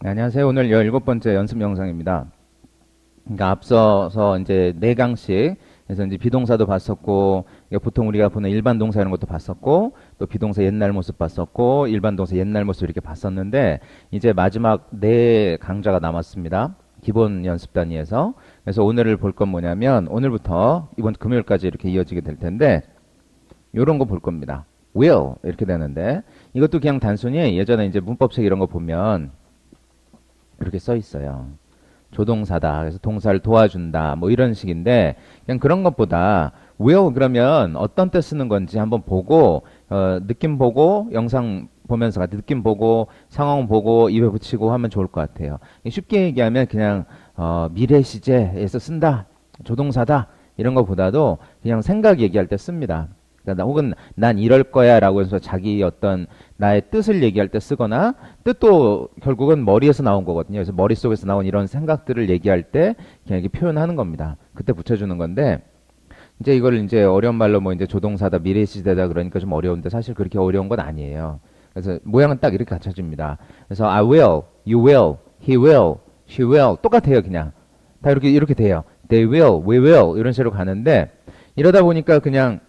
네, 안녕하세요. 오늘 17번째 연습 영상입니다. 그러니까 앞서서 이제 네 강씩 그래서 이제 비동사도 봤었고 이게 보통 우리가 보는 일반 동사 이런 것도 봤었고 또 비동사 옛날 모습 봤었고 일반 동사 옛날 모습 이렇게 봤었는데 이제 마지막 네 강좌가 남았습니다. 기본 연습 단위에서 그래서 오늘을 볼 건 뭐냐면 오늘부터 이번 금요일까지 이렇게 이어지게 될 텐데 요런 거 볼 겁니다. will 이렇게 되는데 이것도 그냥 단순히 예전에 이제 문법책 이런 거 보면 그렇게 써 있어요. 조동사다. 그래서 동사를 도와준다. 뭐 이런 식인데 그냥 그런 것보다 will 그러면 어떤 때 쓰는 건지 한번 보고 어, 느낌 보고 영상 보면서 느낌 보고 상황 보고 입에 붙이고 하면 좋을 것 같아요. 쉽게 얘기하면 그냥 어, 미래 시제에서 쓴다. 조동사다. 이런 것보다도 그냥 생각 얘기할 때 씁니다. 그러니까 나- 혹은 난 이럴 거야 라고 해서 자기 어떤 나의 뜻을 얘기할 때 쓰거나 뜻도 결국은 머리에서 나온 거거든요. 그래서 머릿속에서 나온 이런 생각들을 얘기할 때 그냥 이렇게 표현하는 겁니다. 그때 붙여주는 건데 이제 이걸 이제 어려운 말로 뭐 이제 조동사다 미래 시대다 그러니까 좀 어려운데 사실 그렇게 어려운 건 아니에요. 그래서 모양은 딱 이렇게 갖춰집니다. 그래서 I will, you will, he will, she will 똑같아요 그냥 다 이렇게 이렇게 돼요. They will, we will 이런 식으로 가는데 이러다 보니까 그냥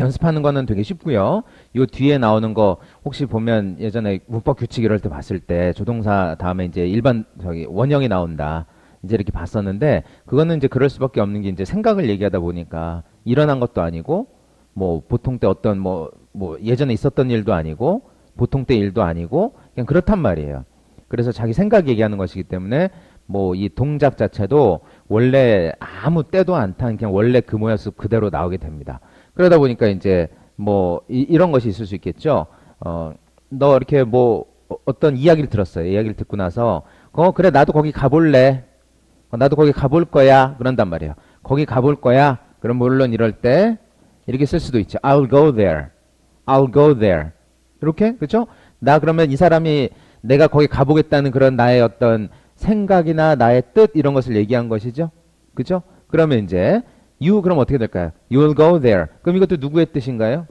연습하는 거는 되게 쉽고요. 요 뒤에 나오는 거 혹시 보면 예전에 문법 규칙 이럴 때 봤을 때 조동사 다음에 이제 일반 저기 원형이 나온다. 이제 이렇게 봤었는데 그거는 이제 그럴 수밖에 없는 게 이제 생각을 얘기하다 보니까 일어난 것도 아니고 뭐 보통 때 어떤 뭐뭐 예전에 있었던 일도 아니고 보통 때 일도 아니고 그냥 그렇단 말이에요. 그래서 자기 생각 얘기하는 것이기 때문에 뭐 이 동작 자체도 원래 아무 때도 안 탄 그냥 원래 그 모습 그대로 나오게 됩니다. 그러다 보니까 이제 뭐 이, 런 것이 있을 수 있겠죠. 어, 너 이렇게 뭐 어- 어떤 이야기를 들었어요. 이야기를 듣고 나서 어 그래 나도 거기 가볼래. 어, 나도 거기 가볼 거야. 그런단 말이에요. 거기 가볼 거야. 그럼 물론 이럴 때 이렇게 쓸 수도 있죠. I'll go there. I'll go there. 이렇게 그렇죠? 나 그러면 이 사람이 내가 거기 가보겠다는 그런 나의 어떤 생각이나 나의 뜻 이런 것을 얘기한 것이죠. 그렇죠? 그러면 이제 you 그럼 어떻게 될까요? You'll go there. 그럼 이것도 누구의 뜻인가요?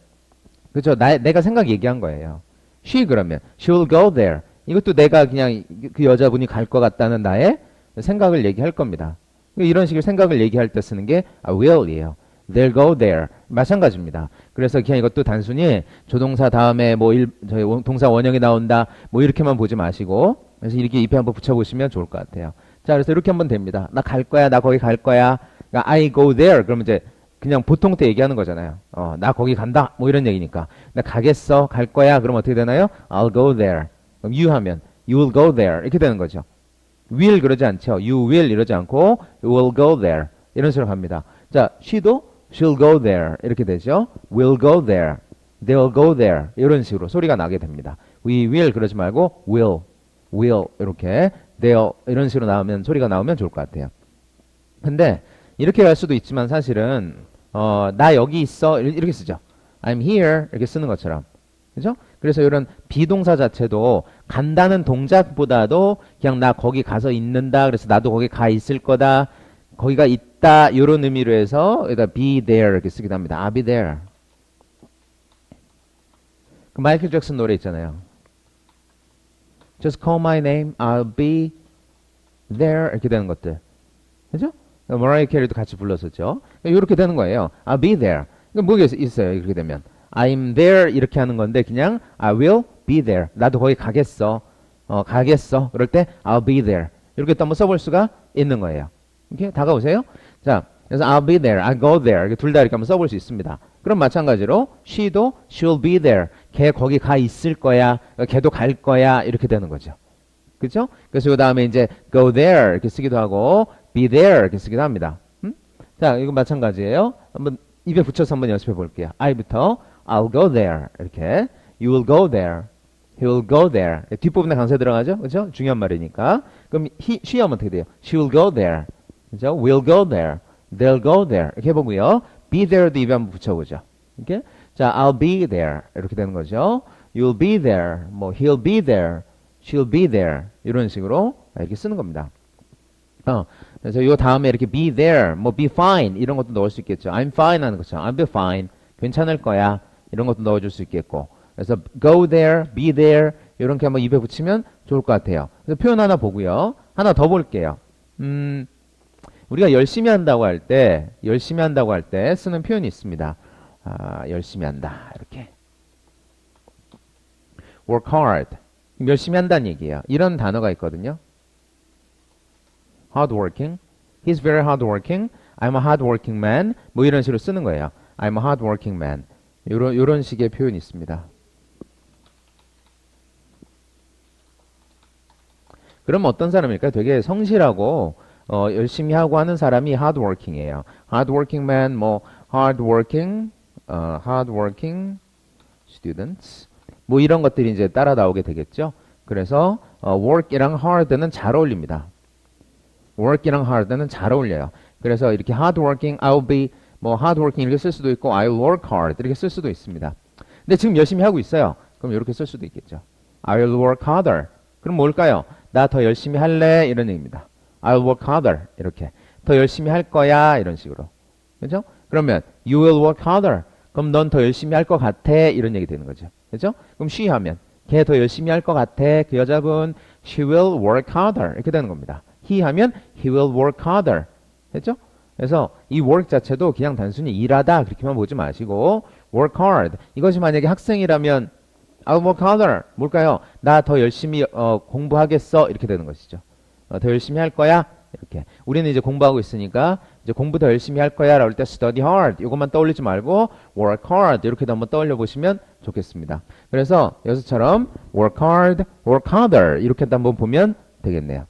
그렇죠? 나 내가 생각 얘기한 거예요. she 그러면 she'll go there. 이것도 내가 그냥 그 여자분이 갈 것 같다는 나의 생각을 얘기할 겁니다. 이런 식의 생각을 얘기할 때 쓰는 게 will이에요. They'll go there. 마찬가지입니다. 그래서 그냥 이것도 단순히 조동사 다음에 뭐 일, 저희 원- 동사 원형이 나온다. 뭐 이렇게만 보지 마시고 그래서 이렇게 입에 한번 붙여보시면 좋을 것 같아요. 자, 그래서 이렇게 한번 됩니다. 나 갈 거야. 나 거기 갈 거야. 그러니까 I go there. 그러면 이제 그냥 보통 때 얘기하는 거잖아요. 어, 나 거기 간다. 뭐 이런 얘기니까. 나 가겠어. 갈 거야. 그럼 어떻게 되나요? I'll go there. 그럼 you 하면 you will go there. 이렇게 되는 거죠. will 그러지 않죠. you will 이러지 않고 you will go there. 이런 식으로 갑니다. 자, she도 she'll go there. 이렇게 되죠. will go there. they'll go there. 이런 식으로 소리가 나게 됩니다. we will 그러지 말고 will, will 이렇게 they'll 이런 식으로 나오면 소리가 나오면 좋을 것 같아요. 근데 이렇게 갈 수도 있지만 사실은 어, 나 여기 있어 이렇게 쓰죠. I'm here 이렇게 쓰는 것처럼. 그죠? 그래서 이런 비동사 자체도 간다는 동작보다도 그냥 나 거기 가서 있는다. 그래서 나도 거기 가 있을 거다. 거기가 있다. 이런 의미로 해서 여기다 be there 이렇게 쓰기도 합니다. I'll be there. 그 마이클 잭슨 노래 있잖아요. Just call my name. I'll be there 이렇게 되는 것들. 그죠? 머라이 캐리도 같이 불렀었죠. 이렇게 되는 거예요. I'll be there. 이거 뭐가 있- 있어요. 이렇게 되면. I'm there 이렇게 하는 건데 그냥 I will be there. 나도 거기 가겠어. 어, 가겠어. 그럴 때 I'll be there. 이렇게 또 한번 써볼 수가 있는 거예요. 이렇게 다가오세요. 자, 그래서 I'll be there, I'll go there. 둘 다 이렇게 한번 써볼 수 있습니다. 그럼 마찬가지로 she도 she'll be there. 걔 거기 가 있을 거야. 걔도 갈 거야. 이렇게 되는 거죠. 그죠? 그래서 그 다음에 이제 go there 이렇게 쓰기도 하고 be there 이렇게 쓰기도 합니다. 음? 자, 이거 마찬가지예요. 한번 입에 붙여서 한번 연습해 볼게요. I부터 I'll go there 이렇게 you will go there, he will go there 뒷부분에 강세 들어가죠, 그죠? 중요한 말이니까. 그럼 he, she 하면 어떻게 돼요? She will go there, 그죠? Will go there, they'll go there 이렇게 해보고요. Be there도 입에 한번 붙여보죠. 이렇게 자, I'll be there 이렇게 되는 거죠. You'll be there, 뭐 he'll be there, she'll be there 이런 식으로 이렇게 쓰는 겁니다. 어, 그래서 요 다음에 이렇게 be there, 뭐 be fine 이런 것도 넣을 수 있겠죠. I'm fine 하는 것처럼 I'll be fine, 괜찮을 거야 이런 것도 넣어줄 수 있겠고. 그래서 go there, be there 이렇게 한번 입에 붙이면 좋을 것 같아요. 그래서 표현 하나 보고요. 하나 더 볼게요. 음, 우리가 열심히 한다고 할 때, 열심히 한다고 할 때 쓰는 표현이 있습니다. 아, 열심히 한다. 이렇게. work hard. 열심히 한다는 얘기예요. 이런 단어가 있거든요. Hardworking. He's very hardworking. I'm a hardworking man. 뭐 이런 식으로 쓰는 거예요. I'm a hardworking man. 요런, 요런 식의 표현이 있습니다. 그럼 어떤 사람일까요? 되게 성실하고 어, 열심히 하고 하는 사람이 hardworking이에요. hardworking man, 뭐 hardworking, 어, hardworking students, 뭐 이런 것들이 이제 따라 나오게 되겠죠. 그래서 어, work이랑 hard는 잘 어울립니다. Work이랑 hard는 잘 어울려요. 그래서 이렇게 hardworking, I'll be 뭐 hardworking 이렇게 쓸 수도 있고 I'll work hard 이렇게 쓸 수도 있습니다. 근데 지금 열심히 하고 있어요. 그럼 이렇게 쓸 수도 있겠죠. I'll work harder. 그럼 뭘까요? 나 더 열심히 할래 이런 얘기입니다. I'll work harder 이렇게 더 열심히 할 거야 이런 식으로 그죠? 그러면 you will work harder. 그럼 넌 더 열심히 할 것 같아 이런 얘기 되는 거죠. 그죠? 그럼 she 하면 걔 더 열심히 할 것 같아 그 여자분 she will work harder 이렇게 되는 겁니다. He 하면 he will work harder 됐죠? 그래서 이 work 자체도 그냥 단순히 일하다 그렇게만 보지 마시고 work hard 이것이 만약에 학생이라면 I'll work harder 뭘까요? 나 더 열심히 어, 공부하겠어 이렇게 되는 것이죠. 어, 더 열심히 할 거야 이렇게 우리는 이제 공부하고 있으니까 이제 공부 더 열심히 할 거야 라고 할 때 study hard 이것만 떠올리지 말고 work hard 이렇게도 한번 떠올려 보시면 좋겠습니다. 그래서 여기서처럼 work hard, work harder 이렇게도 한번 보면 되겠네요.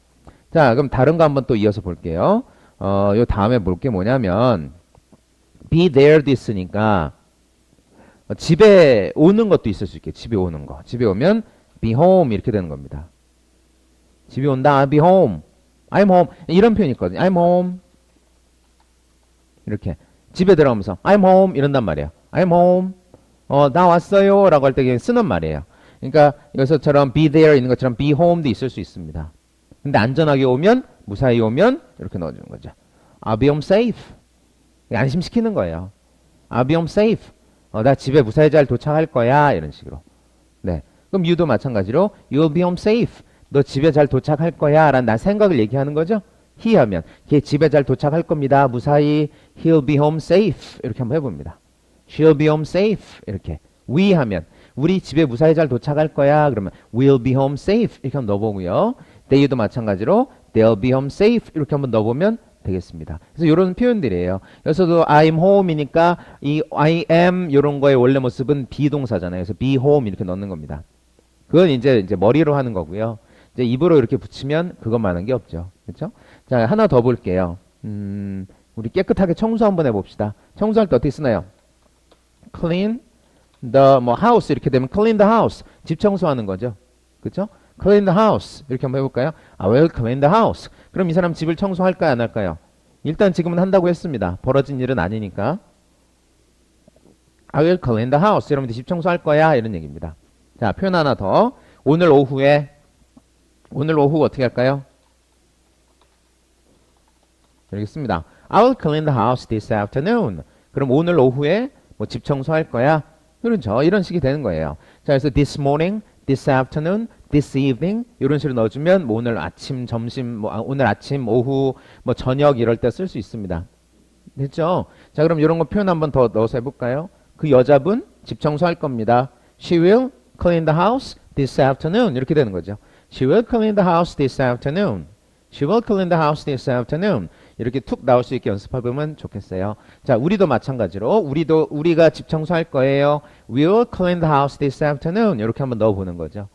자 그럼 다른 거 한번 또 이어서 볼게요. 어, 요 다음에 볼 게 뭐냐면 be there this니까 어, 집에 오는 것도 있을 수 있게 집에 오는 거. 집에 오면 be home 이렇게 되는 겁니다. 집에 온다 be home. I'm home. 이런 표현이 있거든요. I'm home. 이렇게. 집에 들어가면서 I'm home 이런단 말이에요. I'm home. 어, 나 왔어요 라고 할 때 쓰는 말이에요. 그러니까 여기서처럼 be there 있는 것처럼 be home도 있을 수 있습니다 근데 안전하게 오면 무사히 오면 이렇게 넣어주는 거죠. I'll be home safe. 안심시키는 거예요. I'll be home safe. 어, 나 집에 무사히 잘 도착할 거야. 이런 식으로. 네. 그럼 you도 마찬가지로 you'll be home safe. 너 집에 잘 도착할 거야. 라는 나 생각을 얘기하는 거죠. He 하면. 걔 집에 잘 도착할 겁니다. 무사히 he'll be home safe. 이렇게 한번 해봅니다. She'll be home safe. 이렇게. We 하면. 우리 집에 무사히 잘 도착할 거야. 그러면 we'll be home safe. 이렇게 한번 넣어보고요 they도 마찬가지로 they'll be home safe 이렇게 한번 넣어보면 되겠습니다. 그래서 이런 표현들이에요. 여기서도 I'm home이니까 이 I am 이런 거의 원래 모습은 비동사잖아요. 그래서 be home 이렇게 넣는 겁니다. 그건 이제 이제 머리로 하는 거고요. 이제 입으로 이렇게 붙이면 그것만 한 게 없죠. 그렇죠? 자, 하나 더 볼게요. 음, 우리 깨끗하게 청소 한번 해 봅시다. 청소할 때 어떻게 쓰나요? clean the 뭐 house 이렇게 되면 clean the house. 집 청소하는 거죠. 그렇죠? Clean the house 이렇게 한번 해볼까요? I will clean the house. 그럼 이 사람 집을 청소할까요? 안 할까요? 일단 지금은 한다고 했습니다. 벌어진 일은 아니니까. I will clean the house. 여러분들 집 청소할 거야 이런 얘기입니다. 자 표현 하나 더. 오늘 오후에 오늘 오후 어떻게 할까요? 여기 있습니다. I will clean the house this afternoon. 그럼 오늘 오후에 뭐 집 청소할 거야? 그렇죠. 이런 식이 되는 거예요. 자, 그래서 this morning, this afternoon, this evening 이런 식으로 넣어주면 뭐 오늘 아침, 점심, 뭐 아, 오늘 아침, 오후, 뭐 저녁 이럴 때 쓸 수 있습니다. 됐죠? 자, 그럼 이런 거 표현 한번 더 넣어서 해볼까요? 그 여자분 집 청소할 겁니다. She will clean the house this afternoon 이렇게 되는 거죠. She will clean the house this afternoon. She will clean the house this afternoon. 이렇게 툭 나올 수 있게 연습해보면 좋겠어요. 자, 우리도 마찬가지로 우리도 우리가 집 청소할 거예요. We will clean the house this afternoon. 이렇게 한번 넣어보는 거죠.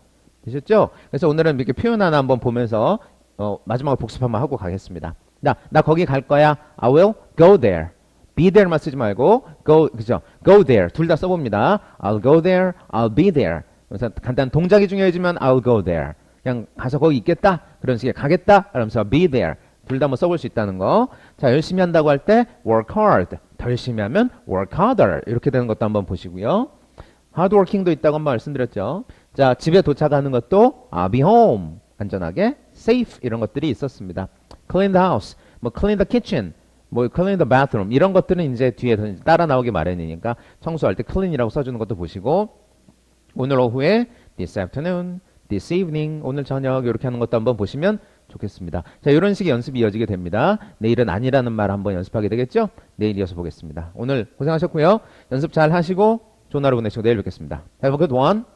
되셨죠? 그래서 오늘은 이렇게 표현 하나 한번 보면서 어, 마지막으로 복습 한번 하고 가겠습니다. 나, 나 거기 갈 거야. I will go there. be there만 쓰지 말고 go 그죠? go there 둘 다 써봅니다. I'll go there. I'll be there. 그래서 간단 동작이 중요해지면 I'll go there. 그냥 가서 거기 있겠다. 그런 식의 가겠다. 그러면서 be there. 둘다뭐 써볼 수 있다는 거. 자, 열심히 한다고 할 때 work hard. 더 열심히 하면 work harder. 이렇게 되는 것도 한번 보시고요. hardworking도 있다고 한번 말씀드렸죠. 자, 집에 도착하는 것도 I'll be home. 안전하게 safe 이런 것들이 있었습니다. clean the house. 뭐 clean the kitchen. 뭐 clean the bathroom. 이런 것들은 이제 뒤에 따라 나오기 마련이니까 청소할 때 clean이라고 써주는 것도 보시고 오늘 오후에 this afternoon, this evening. 오늘 저녁 이렇게 하는 것도 한번 보시면 좋겠습니다. 자, 이런 식의 연습이 이어지게 됩니다. 내일은 아니라는 말 한번 연습하게 되겠죠? 내일 이어서 보겠습니다. 오늘 고생하셨고요. 연습 잘 하시고 좋은 하루 보내시고 내일 뵙겠습니다. Have a good one.